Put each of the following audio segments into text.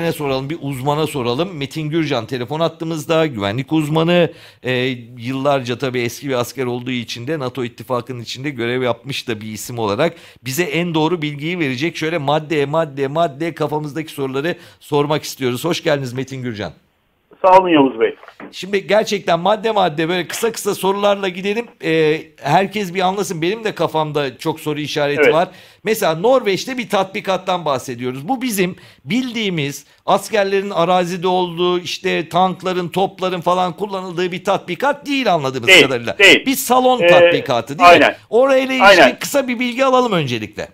Ne soralım bir uzmana soralım. Metin Gürcan telefon attığımızda güvenlik uzmanı e, yıllarca tabii eski bir asker olduğu için de NATO ittifakının içinde görev yapmış da bir isim olarak bize en doğru bilgiyi verecek. Şöyle madde madde madde kafamızdaki soruları sormak istiyoruz. Hoş geldiniz Metin Gürcan. Sağ olun Yavuz Bey. Şimdi gerçekten madde madde böyle kısa kısa sorularla gidelim. Ee, herkes bir anlasın. Benim de kafamda çok soru işareti Evet. var. Mesela Norveç'te bir tatbikattan bahsediyoruz. Bu bizim bildiğimiz askerlerin arazide olduğu işte tankların, topların falan kullanıldığı bir tatbikat değil anladığımız Değil, kadarıyla. değil. Bir salon Ee, tatbikatı değil mi? aynen. Orayla ilgili Aynen. kısa bir bilgi alalım öncelikle.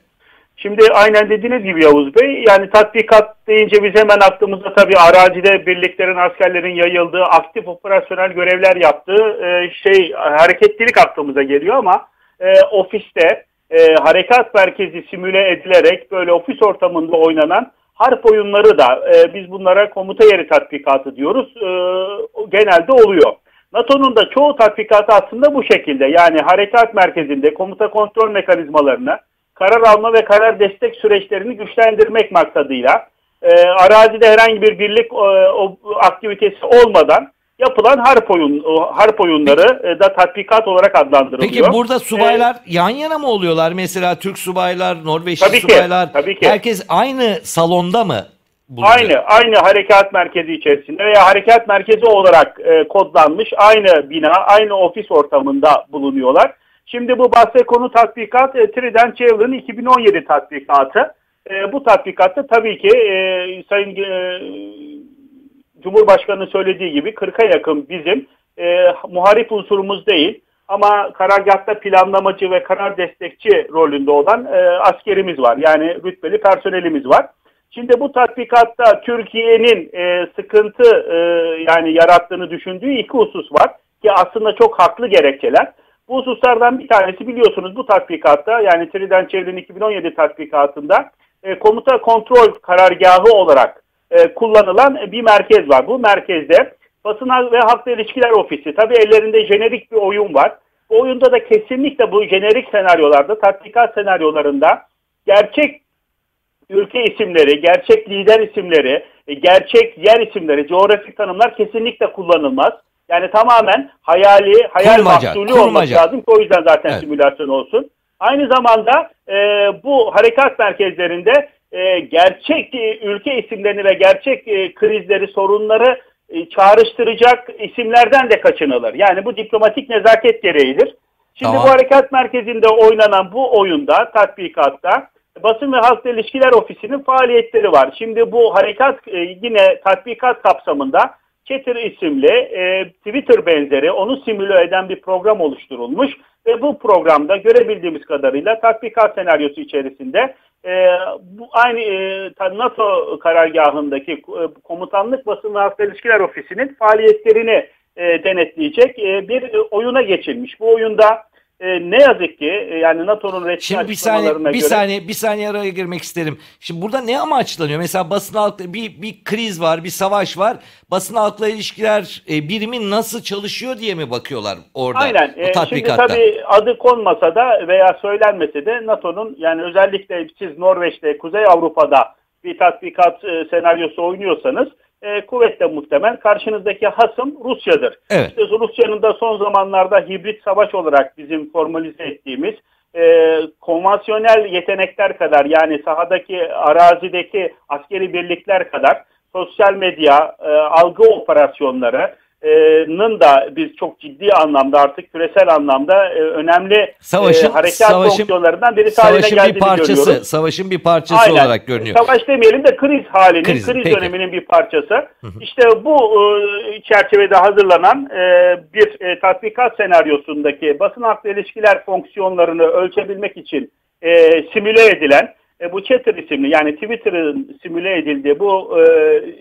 Şimdi aynen dediğiniz gibi Yavuz Bey, yani tatbikat deyince biz hemen aklımıza tabii arazide birliklerin, askerlerin yayıldığı, aktif operasyonel görevler yaptığı e, şey hareketlilik aklımıza geliyor ama e, ofiste e, harekat merkezi simüle edilerek böyle ofis ortamında oynanan harp oyunları da e, biz bunlara komuta yeri tatbikatı diyoruz. E, genelde oluyor. NATO'nun da çoğu tatbikatı aslında bu şekilde. Yani harekat merkezinde komuta kontrol mekanizmalarını, karar alma ve karar destek süreçlerini güçlendirmek maksadıyla e, arazide herhangi bir birlik e, o, aktivitesi olmadan yapılan harp oyun harp oyunları e, da tatbikat olarak adlandırılıyor. Peki burada E, subaylar yan yana mı oluyorlar? Mesela Türk subaylar, Norveçli Tabii ki, subaylar. tabii ki. Herkes aynı salonda mı? bulunuyor? Aynı, aynı harekat merkezi içerisinde veya harekat merkezi olarak e, kodlanmış aynı bina, aynı ofis ortamında bulunuyorlar. Şimdi bu bahse konu tatbikat e, Trident Javelin 2017 tatbikatı. E, bu tatbikatta tabii ki e, Sayın e, Cumhurbaşkanı'nın söylediği gibi 40'a yakın bizim e, muharip unsurumuz değil ama karargahta planlamacı ve karar destekçi rolünde olan e, askerimiz var. Yani rütbeli personelimiz var. Şimdi bu tatbikatta Türkiye'nin e, sıkıntı e, yani yarattığını düşündüğü iki husus var ki aslında çok haklı gerekçeler. Bu hususlardan bir tanesi biliyorsunuz bu tatbikatta yani Trident Çevre'nin 2017 tatbikatında e, komuta kontrol karargahı olarak e, kullanılan bir merkez var. Bu merkezde basın ve halkla ilişkiler ofisi tabii ellerinde jenerik bir oyun var. Bu oyunda da kesinlikle bu jenerik senaryolarda tatbikat senaryolarında gerçek ülke isimleri, gerçek lider isimleri, e, gerçek yer isimleri, coğrafik tanımlar kesinlikle kullanılmaz. Yani tamamen hayali, hayal Kurmaca, mahsulü olması kurmaca. lazım ki o yüzden zaten Evet. simülasyon olsun. Aynı zamanda e, bu harekat merkezlerinde e, gerçek e, ülke isimlerini ve gerçek e, krizleri, sorunları e, çağrıştıracak isimlerden de kaçınılır. Yani bu diplomatik nezaket gereğidir. Şimdi Tamam. bu harekat merkezinde oynanan bu oyunda, tatbikatta Basın ve Halkla İlişkiler Ofisi'nin faaliyetleri var. Şimdi bu harekat e, yine tatbikat kapsamında Chatter isimli e, Twitter benzeri onu simüle eden bir program oluşturulmuş ve bu programda görebildiğimiz kadarıyla tatbikat senaryosu içerisinde e, bu aynı e, NATO karargahındaki e, komutanlık basın ve halkla ilişkiler ofisinin faaliyetlerini e, denetleyecek e, bir e, oyuna geçilmiş. Bu oyunda e, ne yazık ki e, yani NATO'nun resmi Şimdi bir saniye bir göre saniye bir saniye araya girmek isterim. Şimdi burada ne amaçlanıyor? Mesela basın halkla bir bir kriz var, bir savaş var. Basın halkla ilişkiler e, birimi nasıl çalışıyor diye mi bakıyorlar orada? Aynen. Ee, şimdi tabii adı konmasa da veya söylenmese de NATO'nun yani özellikle siz Norveç'te, Kuzey Avrupa'da bir tatbikat e, senaryosu oynuyorsanız e, kuvvetle muhtemel karşınızdaki hasım Rusya'dır. Evet. İşte Rusya'nın da son zamanlarda hibrit savaş olarak bizim formalize ettiğimiz e, konvansiyonel yetenekler kadar yani sahadaki arazideki askeri birlikler kadar sosyal medya, e, algı operasyonlarının da biz çok ciddi anlamda artık küresel anlamda e, önemli Savaşın- e, harekat savaşın- fonksiyonlarından birisi haline geldiğini bir parçası, görüyoruz. savaşın bir parçası Aynen. olarak görünüyor. Savaş demeyelim de kriz halinin, Kriz, kriz, peki. döneminin bir parçası. İşte bu e, çerçevede hazırlanan e, bir e, tatbikat senaryosundaki basın haklı ilişkiler fonksiyonlarını ölçebilmek için e, simüle edilen e, bu Chatter isimli yani Twitter'ın simüle edildiği bu e,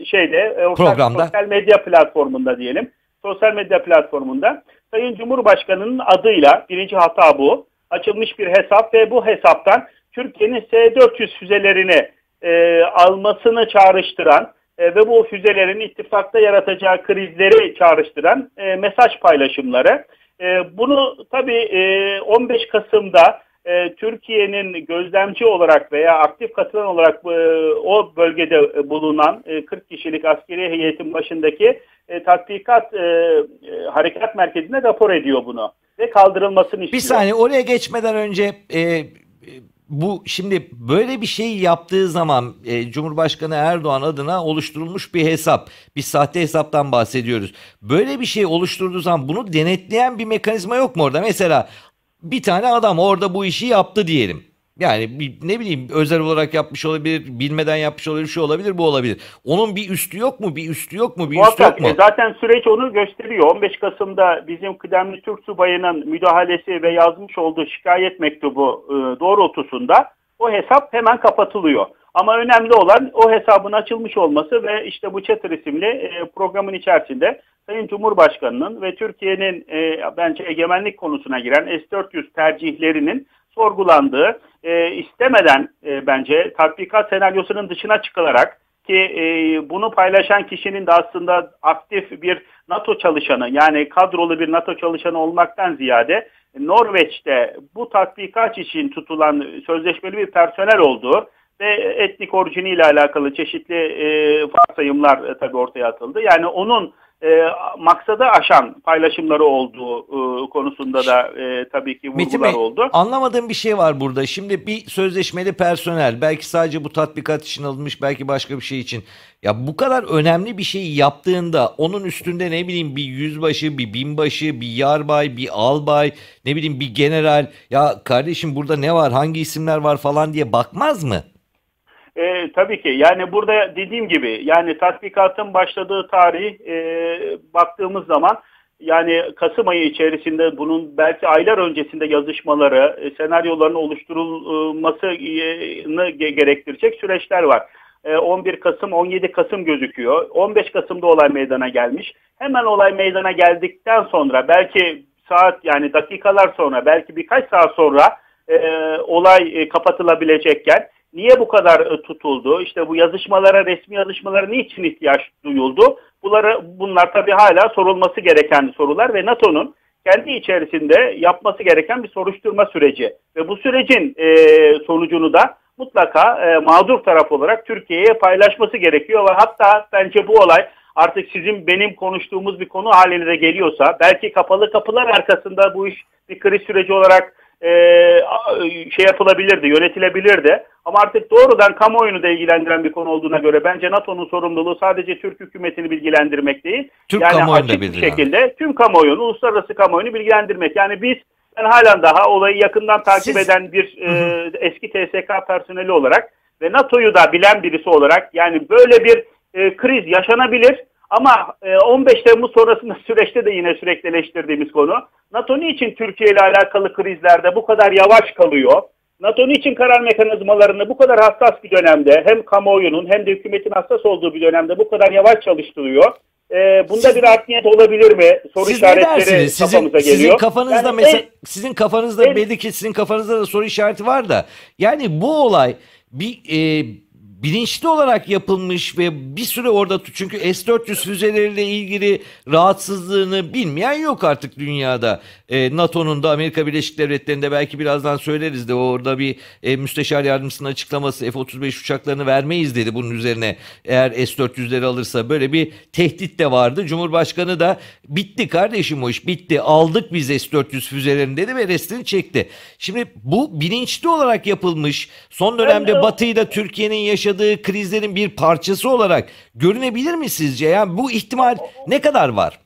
şeyde e, Programda. sosyal medya platformunda diyelim. Sosyal medya platformunda Sayın Cumhurbaşkanı'nın adıyla birinci hata bu. Açılmış bir hesap ve bu hesaptan Türkiye'nin S-400 füzelerini e, almasını çağrıştıran e, ve bu füzelerin ittifakta yaratacağı krizleri çağrıştıran e, mesaj paylaşımları. E, bunu tabii e, 15 Kasım'da e, Türkiye'nin gözlemci olarak veya aktif katılan olarak e, o bölgede bulunan e, 40 kişilik askeri heyetin başındaki e, tatbikat e, e, harekat merkezine rapor ediyor bunu ve kaldırılmasını istiyor. Bir saniye oraya geçmeden önce e, bu şimdi böyle bir şey yaptığı zaman e, Cumhurbaşkanı Erdoğan adına oluşturulmuş bir hesap, bir sahte hesaptan bahsediyoruz. Böyle bir şey oluşturduğu zaman bunu denetleyen bir mekanizma yok mu orada? Mesela bir tane adam orada bu işi yaptı diyelim. Yani ne bileyim özel olarak yapmış olabilir, bilmeden yapmış olabilir, şu olabilir, bu olabilir. Onun bir üstü yok mu, bir üstü yok mu, bir Muhakkak, üstü yok mu? e, zaten süreç onu gösteriyor. 15 Kasım'da bizim kıdemli Türk subayının müdahalesi ve yazmış olduğu şikayet mektubu e, doğrultusunda o hesap hemen kapatılıyor. Ama önemli olan o hesabın açılmış olması ve işte bu Çatır isimli e, programın içerisinde Sayın Cumhurbaşkanı'nın ve Türkiye'nin e, bence egemenlik konusuna giren S-400 tercihlerinin sorgulandığı, e, istemeden e, bence tatbikat senaryosunun dışına çıkılarak ki e, bunu paylaşan kişinin de aslında aktif bir NATO çalışanı yani kadrolu bir NATO çalışanı olmaktan ziyade Norveç'te bu tatbikat için tutulan sözleşmeli bir personel olduğu ve etnik orijiniyle alakalı çeşitli e, varsayımlar e, tabii ortaya atıldı. Yani onun e, maksadı aşan paylaşımları olduğu e, konusunda da e, tabii ki Metin vurgular Bey, oldu. anlamadığım bir şey var burada. Şimdi bir sözleşmeli personel belki sadece bu tatbikat için alınmış belki başka bir şey için. Ya bu kadar önemli bir şeyi yaptığında onun üstünde ne bileyim bir yüzbaşı, bir binbaşı, bir yarbay, bir albay, ne bileyim bir general. Ya kardeşim burada ne var, hangi isimler var falan diye bakmaz mı? E, tabii ki yani burada dediğim gibi yani tatbikatın başladığı tarih e, baktığımız zaman yani Kasım ayı içerisinde bunun belki aylar öncesinde yazışmaları, e, senaryoların oluşturulmasını gerektirecek süreçler var. E, 11 Kasım, 17 Kasım gözüküyor. 15 Kasım'da olay meydana gelmiş. Hemen olay meydana geldikten sonra belki saat yani dakikalar sonra belki birkaç saat sonra e, olay e, kapatılabilecekken niye bu kadar e, tutuldu? İşte bu yazışmalara, resmi yazışmalara niçin ihtiyaç duyuldu? Bunları, bunlar tabii hala sorulması gereken sorular ve NATO'nun kendi içerisinde yapması gereken bir soruşturma süreci. Ve bu sürecin e, sonucunu da mutlaka e, mağdur taraf olarak Türkiye'ye paylaşması gerekiyor ve hatta bence bu olay artık sizin benim konuştuğumuz bir konu haline de geliyorsa belki kapalı kapılar arkasında bu iş bir kriz süreci olarak e, şey yapılabilirdi, yönetilebilirdi. Ama artık doğrudan kamuoyunu da ilgilendiren bir konu olduğuna göre bence NATO'nun sorumluluğu sadece Türk hükümetini bilgilendirmek değil. Türk yani açık bir şekilde tüm kamuoyunu, uluslararası kamuoyunu bilgilendirmek. Yani biz ben halen daha olayı yakından takip Siz- eden bir e, eski TSK personeli olarak ve NATO'yu da bilen birisi olarak yani böyle bir e, kriz yaşanabilir ama e, 15 Temmuz sonrasında süreçte de yine sürekli eleştirdiğimiz konu. NATO niçin Türkiye ile alakalı krizlerde bu kadar yavaş kalıyor? NATO niçin karar mekanizmalarını bu kadar hassas bir dönemde hem kamuoyunun hem de hükümetin hassas olduğu bir dönemde bu kadar yavaş çalıştırıyor? E, bunda Siz- bir art niyet olabilir mi? Soru Siz işaretleri? Sizin, kafamıza geliyor. sizin kafanızda Yani mesela en- sizin kafanızda en- belli ki sizin kafanızda da soru işareti var da yani bu olay bir e, bilinçli olarak yapılmış ve bir süre orada tut- çünkü S-400 füzeleriyle ilgili rahatsızlığını bilmeyen yok artık dünyada. E, NATO'nun da Amerika Birleşik Devletleri'nde belki birazdan söyleriz de orada bir e, müsteşar yardımcısının açıklaması F-35 uçaklarını vermeyiz dedi bunun üzerine eğer S-400'leri alırsa böyle bir tehdit de vardı. Cumhurbaşkanı da bitti kardeşim o iş bitti aldık biz S-400 füzelerini dedi ve restini çekti. Şimdi bu bilinçli olarak yapılmış son dönemde Batı ile Türkiye'nin yaşadığı krizlerin bir parçası olarak görünebilir mi sizce? Yani bu ihtimal ne kadar var?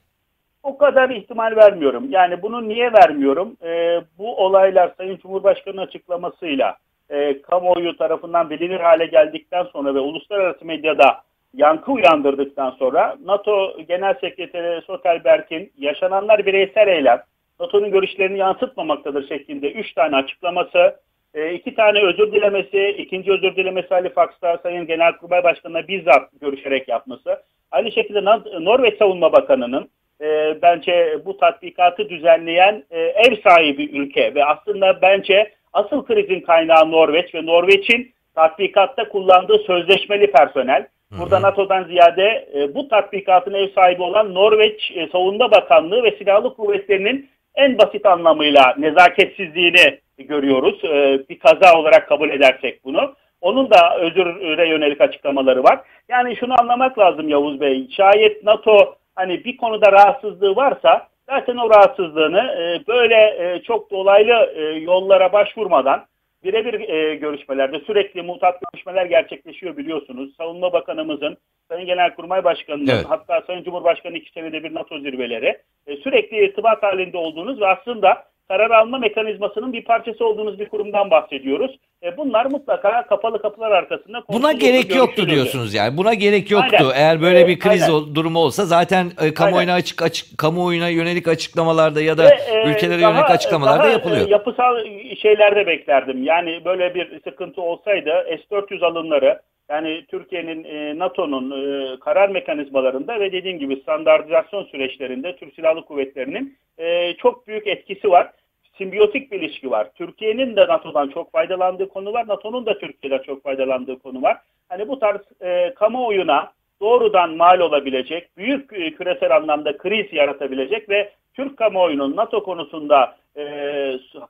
O kadar ihtimal vermiyorum. Yani bunu niye vermiyorum? Ee, bu olaylar Sayın Cumhurbaşkanı'nın açıklamasıyla e, kamuoyu tarafından bilinir hale geldikten sonra ve uluslararası medyada yankı uyandırdıktan sonra NATO Genel Sekreteri Stoltenberg'in yaşananlar bireysel eylem, NATO'nun görüşlerini yansıtmamaktadır şeklinde 3 tane açıklaması, e, iki tane özür dilemesi, ikinci özür dilemesi Ali Faks'ta Sayın Genelkurmay Başkanı'na bizzat görüşerek yapması. Aynı şekilde Nor- Norveç Savunma Bakanı'nın e, bence bu tatbikatı düzenleyen e, ev sahibi ülke ve aslında bence asıl krizin kaynağı Norveç ve Norveç'in tatbikatta kullandığı sözleşmeli personel. Burada NATO'dan ziyade e, bu tatbikatın ev sahibi olan Norveç e, Savunma Bakanlığı ve Silahlı Kuvvetleri'nin en basit anlamıyla nezaketsizliğini görüyoruz. E, bir kaza olarak kabul edersek bunu. Onun da özüre yönelik açıklamaları var. Yani şunu anlamak lazım Yavuz Bey. Şayet NATO hani bir konuda rahatsızlığı varsa zaten o rahatsızlığını e, böyle e, çok dolaylı e, yollara başvurmadan birebir e, görüşmelerde sürekli mutat görüşmeler gerçekleşiyor biliyorsunuz. Savunma Bakanımızın, Sayın Genelkurmay Başkanı'nın evet. hatta Sayın Cumhurbaşkanı iki senede bir NATO zirveleri e, sürekli irtibat halinde olduğunuz ve aslında karar alma mekanizmasının bir parçası olduğunuz bir kurumdan bahsediyoruz. E, bunlar mutlaka kapalı kapılar arkasında Buna gerek yoktu diyorsunuz yani. Buna gerek yoktu. Aynen. Eğer böyle bir kriz Aynen. durumu olsa zaten e, kamuoyuna açık açık kamuoyuna yönelik açıklamalarda ya da Ve, e, ülkelere daha- yönelik açıklamalarda daha, yapılıyor. e, yapısal şeylerde beklerdim. Yani böyle bir sıkıntı olsaydı S-400 alımları yani Türkiye'nin e, NATO'nun e, karar mekanizmalarında ve dediğim gibi standartizasyon süreçlerinde Türk Silahlı Kuvvetleri'nin e, çok büyük etkisi var. Simbiyotik bir ilişki var. Türkiye'nin de NATO'dan çok faydalandığı konu var. NATO'nun da Türkiye'den çok faydalandığı konu var. Hani bu tarz e, kamuoyuna doğrudan mal olabilecek, büyük e, küresel anlamda kriz yaratabilecek ve Türk kamuoyunun NATO konusunda e,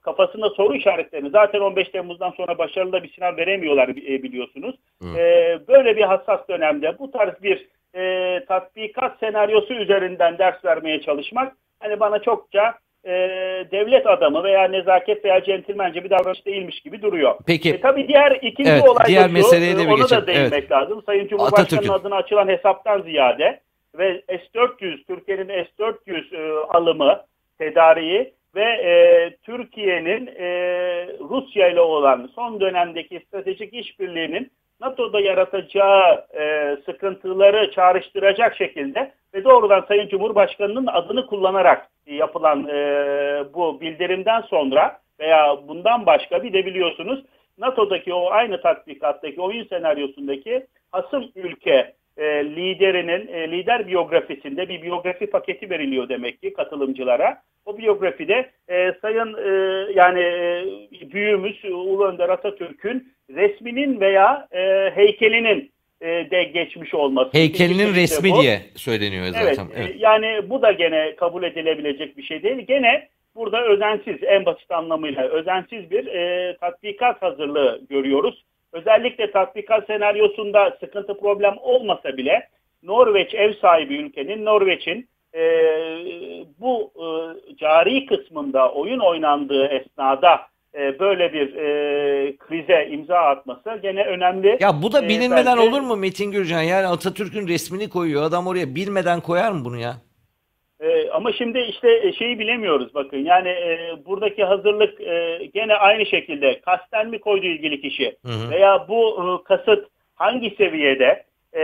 kafasında soru işaretlerini zaten 15 Temmuz'dan sonra başarılı bir sınav veremiyorlar e, biliyorsunuz. Hı. E, böyle bir hassas dönemde bu tarz bir e, tatbikat senaryosu üzerinden ders vermeye çalışmak hani bana çokça e, devlet adamı veya nezaket veya centilmence bir davranış değilmiş gibi duruyor. Peki E, tabii diğer ikinci Evet, olay diğer da şu, meseleye de bir ona geçelim. da değinmek Evet. lazım. Sayın Cumhurbaşkanı'nın adına açılan hesaptan ziyade ve S-400, Türkiye'nin S-400 e, alımı, tedariği ve e, Türkiye'nin e, Rusya ile olan son dönemdeki stratejik işbirliğinin NATO'da yaratacağı e, sıkıntıları çağrıştıracak şekilde ve doğrudan Sayın Cumhurbaşkanı'nın adını kullanarak yapılan e, bu bildirimden sonra veya bundan başka bir de biliyorsunuz NATO'daki o aynı tatbikattaki oyun senaryosundaki hasım ülke e, liderinin e, lider biyografisinde bir biyografi paketi veriliyor demek ki katılımcılara. O biyografide e, sayın e, yani e, büyüğümüz Ulu Önder Atatürk'ün resminin veya e, heykelinin e, de geçmiş olması. heykelinin İkinci resmi bu. diye söyleniyor Evet, zaten. e, Evet. yani bu da gene kabul edilebilecek bir şey değil. Gene burada özensiz, en basit anlamıyla özensiz bir e, tatbikat hazırlığı görüyoruz. Özellikle tatbikat senaryosunda sıkıntı problem olmasa bile Norveç ev sahibi ülkenin Norveç'in e, bu e, cari kısmında oyun oynandığı esnada e, böyle bir e, krize imza atması gene önemli. Ya bu da E, bilinmeden bence- olur mu Metin Gürcan? Yani Atatürk'ün resmini koyuyor. Adam oraya bilmeden koyar mı bunu ya? Ee, ama şimdi işte şeyi bilemiyoruz bakın yani e, buradaki hazırlık e, gene aynı şekilde kasten mi koydu ilgili kişi Hı hı. veya bu e, kasıt hangi seviyede e,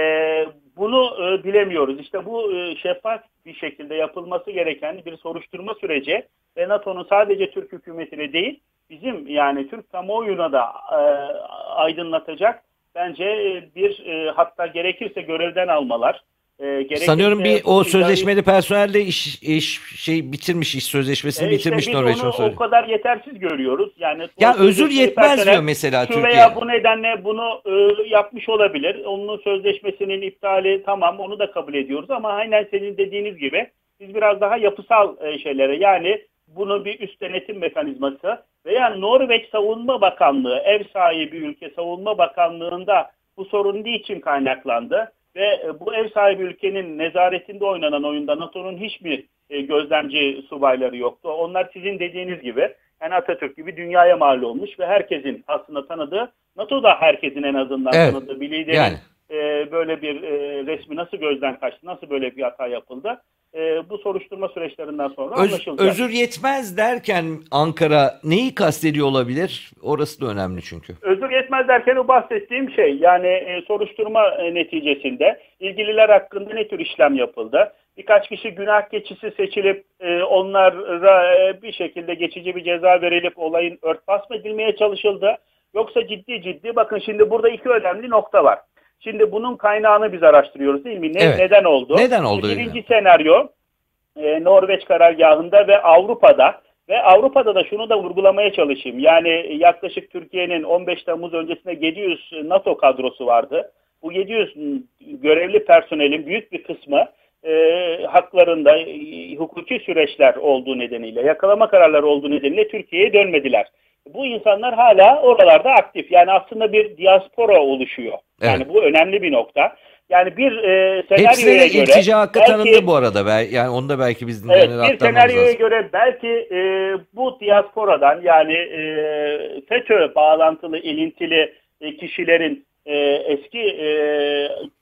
bunu e, bilemiyoruz. İşte bu e, şeffaf bir şekilde yapılması gereken bir soruşturma süreci ve NATO'nun sadece Türk hükümetine değil bizim yani Türk kamuoyuna da e, aydınlatacak bence e, bir e, hatta gerekirse görevden almalar. E, Sanıyorum bir o sözleşmeli personel de iş, iş şey bitirmiş iş sözleşmesini E işte bitirmiş biz Norveç onu o kadar yetersiz görüyoruz. Yani Ya özür yetmez diyor mesela şu Türkiye. veya bu nedenle bunu e, yapmış olabilir. Onun sözleşmesinin iptali tamam onu da kabul ediyoruz ama aynen senin dediğiniz gibi biz biraz daha yapısal e, şeylere yani bunu bir üst denetim mekanizması veya Norveç Savunma Bakanlığı ev sahibi ülke Savunma Bakanlığı'nda bu sorun niçin kaynaklandı? Ve e, bu ev sahibi ülkenin nezaretinde oynanan oyunda NATO'nun hiçbir e, gözlemci subayları yoktu. Onlar sizin dediğiniz gibi yani Atatürk gibi dünyaya mal olmuş ve herkesin aslında tanıdığı, NATO da herkesin en azından Evet, tanıdığı bir liderin Yani e, böyle bir e, resmi nasıl gözden kaçtı, nasıl böyle bir hata yapıldı? E, bu soruşturma süreçlerinden sonra öz- anlaşılacak. özür yetmez derken Ankara neyi kastediyor olabilir? Orası da önemli çünkü. Özür yetmez derken o bahsettiğim şey yani e, soruşturma e, neticesinde ilgililer hakkında ne tür işlem yapıldı? Birkaç kişi günah keçisi seçilip e, onlara e, bir şekilde geçici bir ceza verilip olayın örtbas mı edilmeye çalışıldı? Yoksa ciddi ciddi bakın şimdi burada iki önemli nokta var. Şimdi bunun kaynağını biz araştırıyoruz değil mi? Ne, Evet. Neden oldu? Neden oldu? Birinci senaryo e, Norveç karargahında ve Avrupa'da ve Avrupa'da da şunu da vurgulamaya çalışayım. Yani yaklaşık Türkiye'nin 15 Temmuz öncesinde 700 NATO kadrosu vardı. Bu 700 görevli personelin büyük bir kısmı e, haklarında e, hukuki süreçler olduğu nedeniyle, yakalama kararları olduğu nedeniyle Türkiye'ye dönmediler. Bu insanlar hala oralarda aktif. Yani aslında bir diaspora oluşuyor. Yani bu önemli bir nokta. Yani bir e, senaryoya Hepsi göre... iltica hakkı belki, tanındı bu arada. Yani onu da belki biz Evet bir senaryoya lazım. göre belki e, bu diasporadan yani e, FETÖ bağlantılı, ilintili e, kişilerin e, eski e,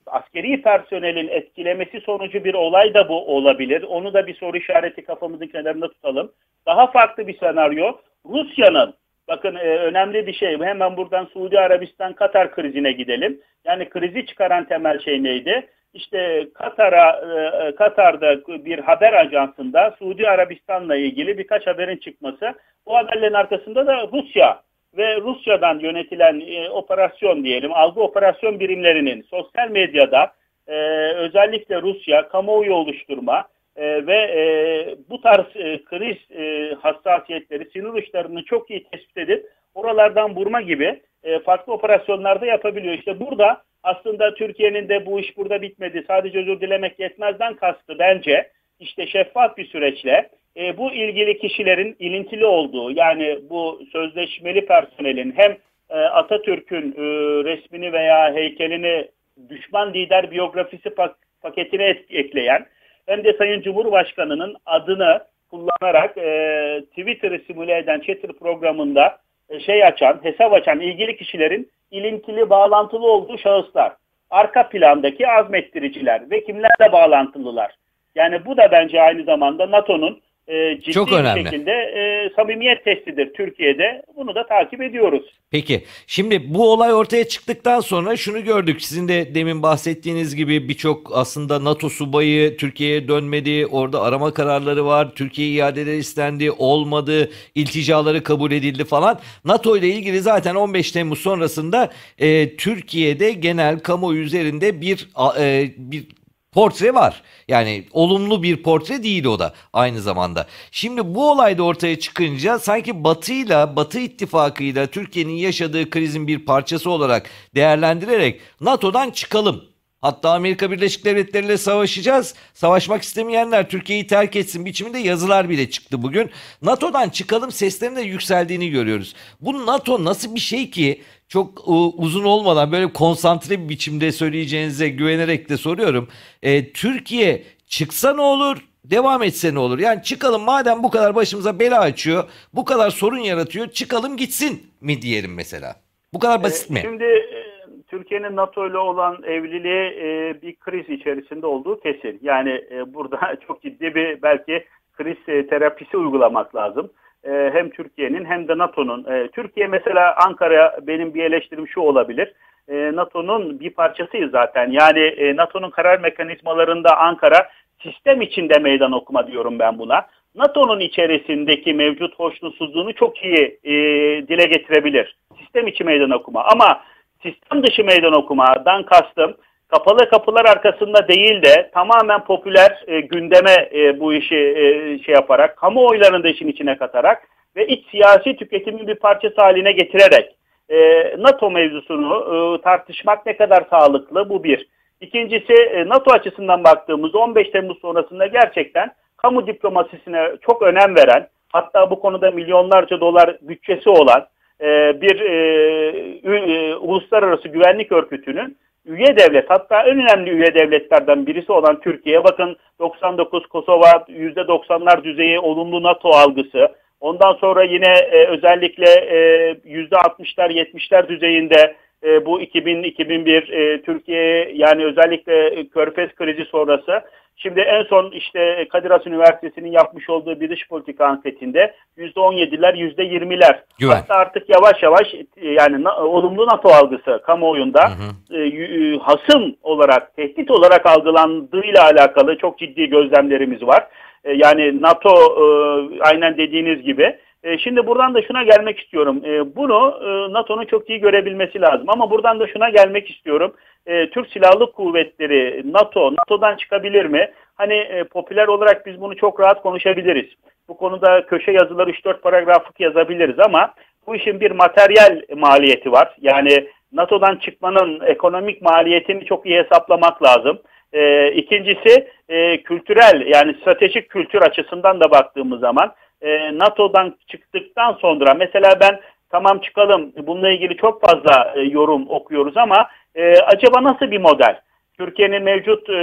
askeri personelin etkilemesi sonucu bir olay da bu olabilir. Onu da bir soru işareti kafamızın kenarında tutalım. Daha farklı bir senaryo Rusya'nın Bakın e, önemli bir şey. Hemen buradan Suudi Arabistan Katar krizine gidelim. Yani krizi çıkaran temel şey neydi? İşte Katar'a e, Katar'da bir haber ajansında Suudi Arabistan'la ilgili birkaç haberin çıkması. Bu haberlerin arkasında da Rusya ve Rusya'dan yönetilen e, operasyon diyelim, algı operasyon birimlerinin sosyal medyada e, özellikle Rusya kamuoyu oluşturma, e, ve e, bu tarz e, kriz e, hassasiyetleri, sinir uçlarını çok iyi tespit edip oralardan vurma gibi e, farklı operasyonlarda yapabiliyor. İşte burada aslında Türkiye'nin de bu iş burada bitmedi. Sadece özür dilemek yetmezden kastı bence işte şeffaf bir süreçle e, bu ilgili kişilerin ilintili olduğu yani bu sözleşmeli personelin hem e, Atatürk'ün e, resmini veya heykelini düşman lider biyografisi pak paketine et ekleyen hem de Sayın Cumhurbaşkanı'nın adını kullanarak e, Twitter'ı simüle eden Chatter programında e, şey açan, hesap açan ilgili kişilerin ilintili, bağlantılı olduğu şahıslar. Arka plandaki azmettiriciler ve kimlerle bağlantılılar. Yani bu da bence aynı zamanda NATO'nun e, ciddi Çok önemli. bir şekilde e, samimiyet testidir Türkiye'de. Bunu da takip ediyoruz. Peki şimdi bu olay ortaya çıktıktan sonra şunu gördük. Sizin de demin bahsettiğiniz gibi birçok aslında NATO subayı Türkiye'ye dönmedi. Orada arama kararları var. Türkiye iadeleri istendi. Olmadı. İlticaları kabul edildi falan. NATO ile ilgili zaten 15 Temmuz sonrasında e, Türkiye'de genel kamuoyu üzerinde bir e, bir portre var. Yani olumlu bir portre değil o da aynı zamanda. Şimdi bu olay da ortaya çıkınca sanki Batı'yla, Batı ittifakıyla Türkiye'nin yaşadığı krizin bir parçası olarak değerlendirerek NATO'dan çıkalım. Hatta Amerika Birleşik Devletleri ile savaşacağız. Savaşmak istemeyenler Türkiye'yi terk etsin biçiminde yazılar bile çıktı bugün. NATO'dan çıkalım seslerinin de yükseldiğini görüyoruz. Bu NATO nasıl bir şey ki çok uzun olmadan böyle konsantre bir biçimde söyleyeceğinize güvenerek de soruyorum. E, Türkiye çıksa ne olur? Devam etse ne olur? Yani çıkalım madem bu kadar başımıza bela açıyor, bu kadar sorun yaratıyor, çıkalım gitsin mi diyelim mesela. Bu kadar basit mi? Şimdi e, Türkiye'nin NATO ile olan evliliği e, bir kriz içerisinde olduğu kesin. Yani e, burada çok ciddi bir belki kriz e, terapisi uygulamak lazım. E, hem Türkiye'nin hem de NATO'nun. E, Türkiye mesela Ankara benim bir eleştirim şu olabilir. E, NATO'nun bir parçasıyız zaten. Yani NATO'nun karar mekanizmalarında Ankara sistem içinde meydan okuma diyorum ben buna. NATO'nun içerisindeki mevcut hoşnutsuzluğunu çok iyi e, dile getirebilir. Sistem içi meydan okuma. Ama sistem dışı meydan okumadan kastım kapalı kapılar arkasında değil de tamamen popüler e, gündeme e, bu işi e, şey yaparak, kamuoylarını da işin içine katarak ve iç siyasi tüketimin bir parçası haline getirerek e, NATO mevzusunu e, tartışmak ne kadar sağlıklı bu bir. İkincisi e, NATO açısından baktığımız 15 Temmuz sonrasında gerçekten kamu diplomasisine çok önem veren hatta bu konuda milyonlarca dolar bütçesi olan e, bir e, e, uluslararası güvenlik örgütünün üye devlet hatta en önemli üye devletlerden birisi olan Türkiye bakın. 99 Kosova %90'lar düzeyi olumlu NATO algısı. Ondan sonra yine e, özellikle e, %60'lar 70'ler düzeyinde e, bu 2000-2001 e, Türkiye yani özellikle Körfez krizi sonrası Şimdi en son işte Kadir Has Üniversitesi'nin yapmış olduğu bir dış politika anketinde %17'ler %20'ler. Güven. Hatta artık yavaş yavaş yani olumlu NATO algısı kamuoyunda hı hı. E, e, hasım olarak, tehdit olarak algılandığıyla alakalı çok ciddi gözlemlerimiz var. E, yani NATO e, aynen dediğiniz gibi e, şimdi buradan da şuna gelmek istiyorum. E, bunu e, NATO'nun çok iyi görebilmesi lazım. Ama buradan da şuna gelmek istiyorum. Türk Silahlı Kuvvetleri NATO, NATO'dan çıkabilir mi? Hani popüler olarak biz bunu çok rahat konuşabiliriz. Bu konuda köşe yazıları 3-4 paragraflık yazabiliriz ama bu işin bir materyal maliyeti var. Yani NATO'dan çıkmanın ekonomik maliyetini çok iyi hesaplamak lazım. E, ikincisi e, kültürel yani stratejik kültür açısından da baktığımız zaman e, NATO'dan çıktıktan sonra mesela ben tamam çıkalım bununla ilgili çok fazla e, yorum okuyoruz ama e, acaba nasıl bir model? Türkiye'nin mevcut e,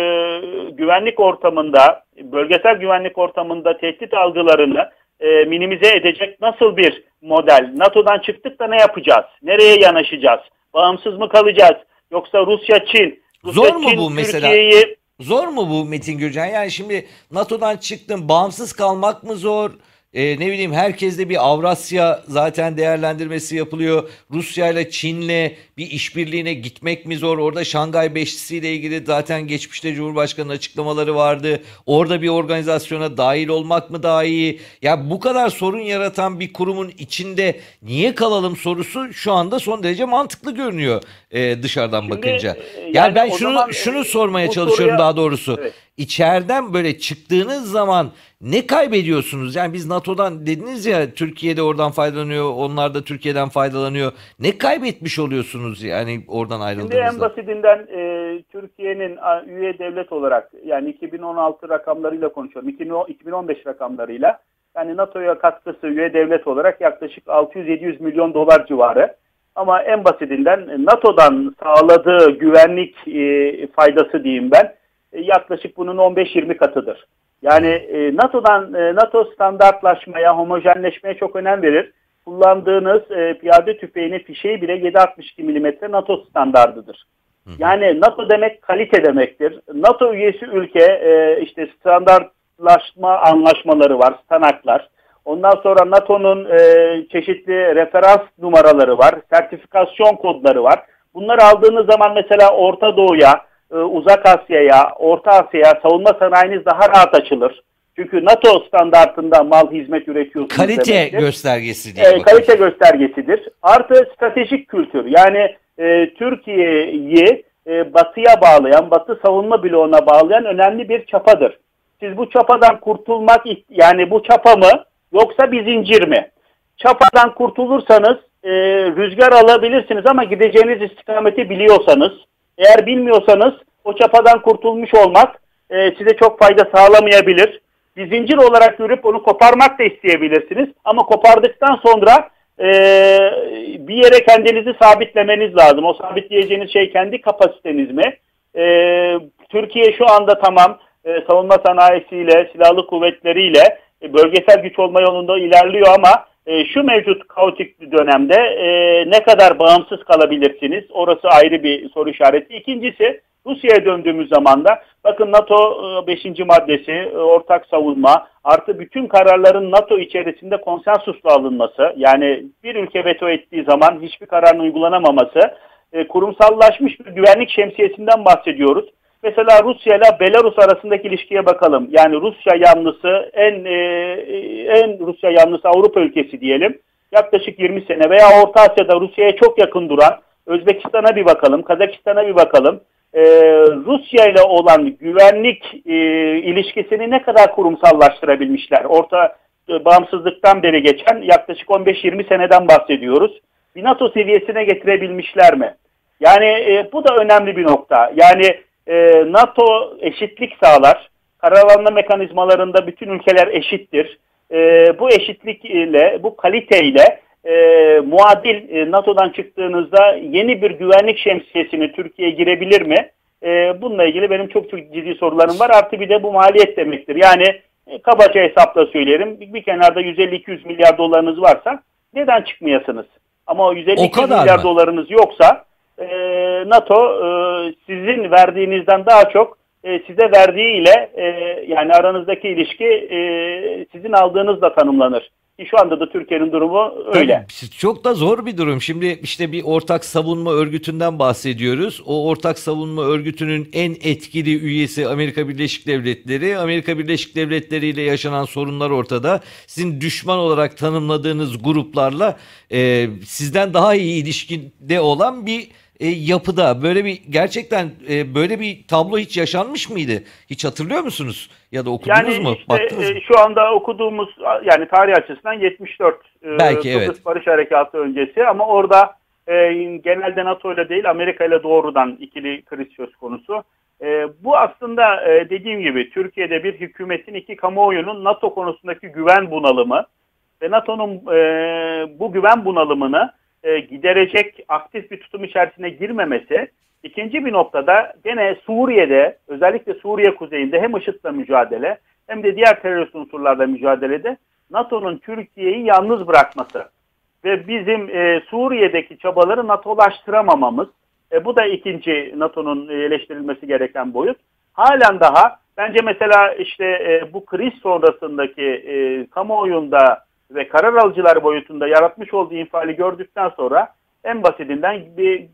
güvenlik ortamında, bölgesel güvenlik ortamında tehdit algılarını e, minimize edecek nasıl bir model? NATO'dan çıktık da ne yapacağız? Nereye yanaşacağız? Bağımsız mı kalacağız? Yoksa Rusya, Çin, Rusya, Zor mu Çin, bu mesela? Türkiye'yi Zor mu bu Metin Gürcan? Yani şimdi NATO'dan çıktın bağımsız kalmak mı zor? Ee, ne bileyim herkeste bir Avrasya zaten değerlendirmesi yapılıyor. Rusya ile Çin'le bir işbirliğine gitmek mi zor? Orada Şangay Beşlisi ile ilgili zaten geçmişte Cumhurbaşkanı'nın açıklamaları vardı. Orada bir organizasyona dahil olmak mı daha iyi? Ya bu kadar sorun yaratan bir kurumun içinde niye kalalım sorusu şu anda son derece mantıklı görünüyor e, dışarıdan Şimdi, bakınca. e, Yani, yani ben şunu zaman, şunu e, sormaya çalışıyorum soruya- daha doğrusu. Evet. İçeriden böyle çıktığınız zaman ne kaybediyorsunuz? Yani biz NATO'dan dediniz ya Türkiye'de oradan faydalanıyor, onlar da Türkiye'den faydalanıyor. Ne kaybetmiş oluyorsunuz yani oradan Şimdi en ayrıldığınızda? basitinden e, Türkiye'nin üye devlet olarak yani 2016 rakamlarıyla konuşuyorum. 2010 2015 rakamlarıyla yani NATO'ya katkısı üye devlet olarak yaklaşık 600-700 milyon dolar civarı. Ama en basitinden NATO'dan sağladığı güvenlik e, faydası diyeyim ben e, yaklaşık bunun 15-20 katıdır. Yani e, NATO'dan e, NATO standartlaşmaya, homojenleşmeye çok önem verir. Kullandığınız e, piyade tüfeğinin fişeği bile 7.62 mm NATO standardıdır. Yani NATO demek kalite demektir. NATO üyesi ülke e, işte standartlaşma anlaşmaları var, standartlar. Ondan sonra NATO'nun e, çeşitli referans numaraları var, sertifikasyon kodları var. Bunları aldığınız zaman mesela Orta Doğu'ya, e, Uzak Asya'ya, Orta Asya'ya savunma sanayiniz daha rahat açılır. Çünkü NATO standartında mal hizmet üretiyorsunuz Kalite demektir. göstergesi diye E, kalite göstergesidir. Artı stratejik kültür. Yani e, Türkiye'yi e, batıya bağlayan, batı savunma bloğuna bağlayan önemli bir çapadır. Siz bu çapadan kurtulmak, yani bu çapa mı yoksa bir zincir mi? Çapadan kurtulursanız e, rüzgar alabilirsiniz ama gideceğiniz istikameti biliyorsanız, eğer bilmiyorsanız o çapadan kurtulmuş olmak e, size çok fayda sağlamayabilir. Bir zincir olarak görüp onu koparmak da isteyebilirsiniz. Ama kopardıktan sonra e, bir yere kendinizi sabitlemeniz lazım. O sabitleyeceğiniz şey kendi kapasiteniz mi? E, Türkiye şu anda tamam e, savunma sanayisiyle, silahlı kuvvetleriyle e, bölgesel güç olma yolunda ilerliyor ama e, şu mevcut kaotik dönemde e, ne kadar bağımsız kalabilirsiniz? Orası ayrı bir soru işareti. İkincisi Rusya'ya döndüğümüz zaman da bakın NATO 5. maddesi e, ortak savunma artı bütün kararların NATO içerisinde konsensusla alınması yani bir ülke veto ettiği zaman hiçbir kararın uygulanamaması e, kurumsallaşmış bir güvenlik şemsiyesinden bahsediyoruz. Mesela Rusya ile Belarus arasındaki ilişkiye bakalım. Yani Rusya yanlısı en e, en Rusya yanlısı Avrupa ülkesi diyelim. Yaklaşık 20 sene veya Orta Asya'da Rusya'ya çok yakın duran Özbekistan'a bir bakalım, Kazakistan'a bir bakalım. Ee, Rusya ile olan güvenlik e, ilişkisini ne kadar kurumsallaştırabilmişler? Orta e, bağımsızlıktan beri geçen yaklaşık 15-20 seneden bahsediyoruz. Bir NATO seviyesine getirebilmişler mi? Yani e, bu da önemli bir nokta. Yani e, NATO eşitlik sağlar. Karalanma mekanizmalarında bütün ülkeler eşittir. E, bu eşitlik ile, bu kaliteyle e, muadil e, NATO'dan çıktığınızda yeni bir güvenlik şemsiyesine Türkiye girebilir mi? E, bununla ilgili benim çok çok ciddi sorularım var. Artı bir de bu maliyet demektir. Yani e, kabaca hesapla söylerim. Bir, bir kenarda 150-200 milyar dolarınız varsa neden çıkmayasınız? Ama o 150-200 kadar milyar mı? dolarınız yoksa e, NATO e, sizin verdiğinizden daha çok e, size verdiğiyle e, yani aranızdaki ilişki e, sizin aldığınızla tanımlanır. Ki Şu anda da Türkiye'nin durumu öyle. Tabii, çok da zor bir durum. Şimdi işte bir ortak savunma örgütünden bahsediyoruz. O ortak savunma örgütünün en etkili üyesi Amerika Birleşik Devletleri. Amerika Birleşik Devletleri ile yaşanan sorunlar ortada. Sizin düşman olarak tanımladığınız gruplarla e, sizden daha iyi ilişkide olan bir e, yapıda böyle bir gerçekten e, böyle bir tablo hiç yaşanmış mıydı? Hiç hatırlıyor musunuz? Ya da okudunuz Yani mu? işte Baktınız e, mı? şu anda okuduğumuz yani tarih açısından 74 e, Belki, Kıbrıs evet. Barış Harekatı öncesi ama orada e, genelde NATO ile değil Amerika ile doğrudan ikili kriz söz konusu. E, bu aslında e, dediğim gibi Türkiye'de bir hükümetin iki kamuoyunun NATO konusundaki güven bunalımı ve NATO'nun e, bu güven bunalımını e, giderecek aktif bir tutum içerisine girmemesi. İkinci bir noktada gene Suriye'de özellikle Suriye kuzeyinde hem IŞİD'le mücadele hem de diğer terörist unsurlarla mücadelede NATO'nun Türkiye'yi yalnız bırakması ve bizim e, Suriye'deki çabaları NATO'laştıramamamız. E, bu da ikinci NATO'nun eleştirilmesi gereken boyut. Halen daha bence mesela işte e, bu kriz sonrasındaki e, kamuoyunda ve karar alıcılar boyutunda yaratmış olduğu infiali gördükten sonra en basitinden bir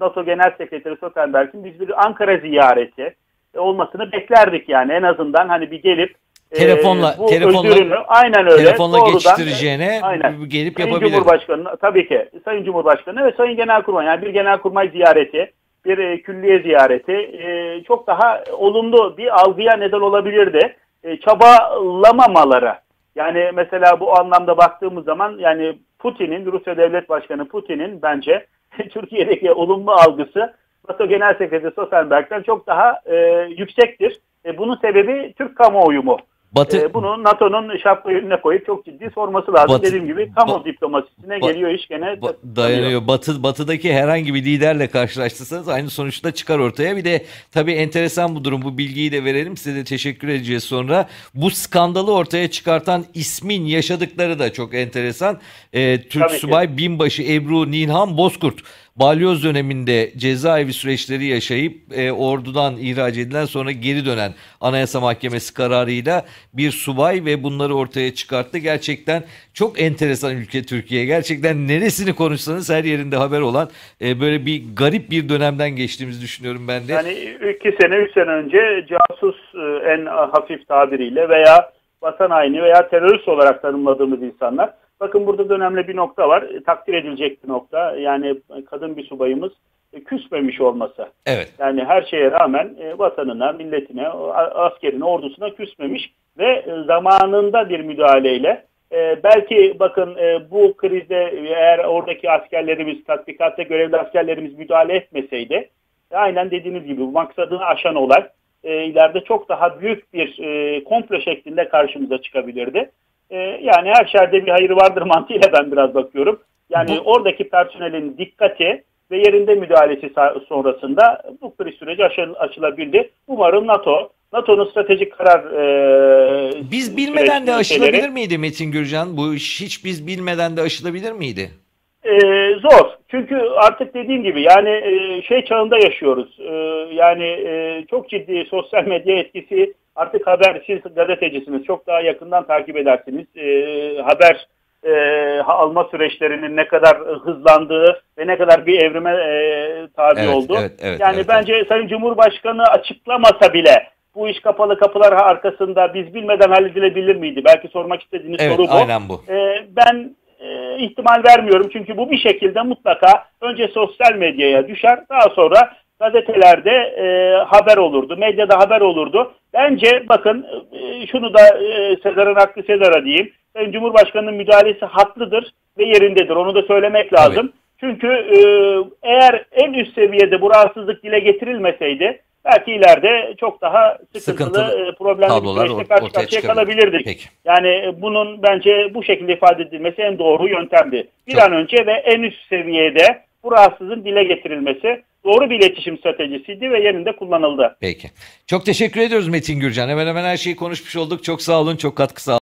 NATO Genel Sekreteri Stoltenberg'in biz bir Ankara ziyareti olmasını beklerdik yani en azından hani bir gelip telefonla e, bu telefonla özürünü aynen öyle telefonla doğrudan, geçiştireceğine aynen. gelip Sayın yapabilir. Cumhurbaşkanı tabii ki Sayın Cumhurbaşkanı ve Sayın Genelkurmay yani bir genelkurmay ziyareti bir e, külliye ziyareti e, çok daha olumlu bir algıya neden olabilirdi. E, çabalamamaları yani mesela bu anlamda baktığımız zaman yani Putin'in, Rusya Devlet Başkanı Putin'in bence Türkiye'deki olumlu algısı NATO Genel Sekreteri Stoltenberg'den çok daha e, yüksektir. E, bunun sebebi Türk kamuoyu mu? Batı, E, bunu NATO'nun şapka önüne koyup çok ciddi sorması lazım. Batı- Dediğim gibi kamu Ba- diplomasisine Ba- geliyor iş gene. Ba- dayanıyor. Batı batıdaki herhangi bir liderle karşılaştırsanız aynı sonuçta çıkar ortaya. Bir de tabii enteresan bu durum. Bu bilgiyi de verelim. Size de teşekkür edeceğiz sonra. Bu skandalı ortaya çıkartan ismin yaşadıkları da çok enteresan. Ee, Türk Tabii ki. subay binbaşı Ebru Nilhan Bozkurt balyoz döneminde cezaevi süreçleri yaşayıp e, ordudan ihraç edilen sonra geri dönen Anayasa Mahkemesi kararıyla bir subay ve bunları ortaya çıkarttı. Gerçekten çok enteresan ülke Türkiye. Gerçekten neresini konuşsanız her yerinde haber olan e, böyle bir garip bir dönemden geçtiğimizi düşünüyorum ben de. Yani iki sene, üç sene önce casus e, en hafif tabiriyle veya vatan haini veya terörist olarak tanımladığımız insanlar. Bakın burada da önemli bir nokta var. E, takdir edilecek bir nokta. Yani kadın bir subayımız e, küsmemiş olması. Evet. Yani her şeye rağmen e, vatanına, milletine, askerine, ordusuna küsmemiş ve zamanında bir müdahaleyle belki bakın e, bu krizde eğer oradaki askerlerimiz, tatbikatta görevli askerlerimiz müdahale etmeseydi aynen dediğiniz gibi maksadını aşan olay e, ileride çok daha büyük bir e, komplo şeklinde karşımıza çıkabilirdi. E, yani her şerde bir hayır vardır mantığıyla ben biraz bakıyorum. Yani Bu- oradaki personelin dikkati ve yerinde müdahalesi sonrasında bu kriz süreci aşı- aşılabildi. Umarım NATO, NATO'nun stratejik karar e, Biz bilmeden de aşılabilir ülkeleri- miydi Metin Gürcan? Bu iş hiç biz bilmeden de aşılabilir miydi? Ee, zor. Çünkü artık dediğim gibi yani e, şey çağında yaşıyoruz. Ee, yani e, çok ciddi sosyal medya etkisi artık haber siz gazetecisiniz çok daha yakından takip edersiniz. Ee, haber e, alma süreçlerinin ne kadar hızlandığı ve ne kadar bir evrime e, tabi Evet, oldu. evet, evet, yani evet, bence Sayın Cumhurbaşkanı açıklamasa bile bu iş kapalı kapılar arkasında biz bilmeden halledilebilir miydi? Belki sormak istediğiniz Evet, soru bu. aynen bu. Ee, ben e, ihtimal vermiyorum çünkü bu bir şekilde mutlaka önce sosyal medyaya düşer daha sonra gazetelerde e, haber olurdu, medyada haber olurdu. Bence bakın e, şunu da e, Sezar'ın hakkı Sezar'a diyeyim. Sayın Cumhurbaşkanı'nın müdahalesi haklıdır ve yerindedir. Onu da söylemek lazım. Çünkü e, eğer en üst seviyede bu rahatsızlık dile getirilmeseydi belki ileride çok daha sıkıntılı, Sıkıntılı e, problemli bir or- karşı karşıya kalabilirdik. Peki. Yani e, bunun bence bu şekilde ifade edilmesi en doğru yöntemdi. Bir Çok- an önce ve en üst seviyede bu rahatsızlığın dile getirilmesi doğru bir iletişim stratejisiydi ve yerinde kullanıldı. Peki. Çok teşekkür ediyoruz Metin Gürcan. Hemen hemen her şeyi konuşmuş olduk. Çok sağ olun. Çok katkı sağ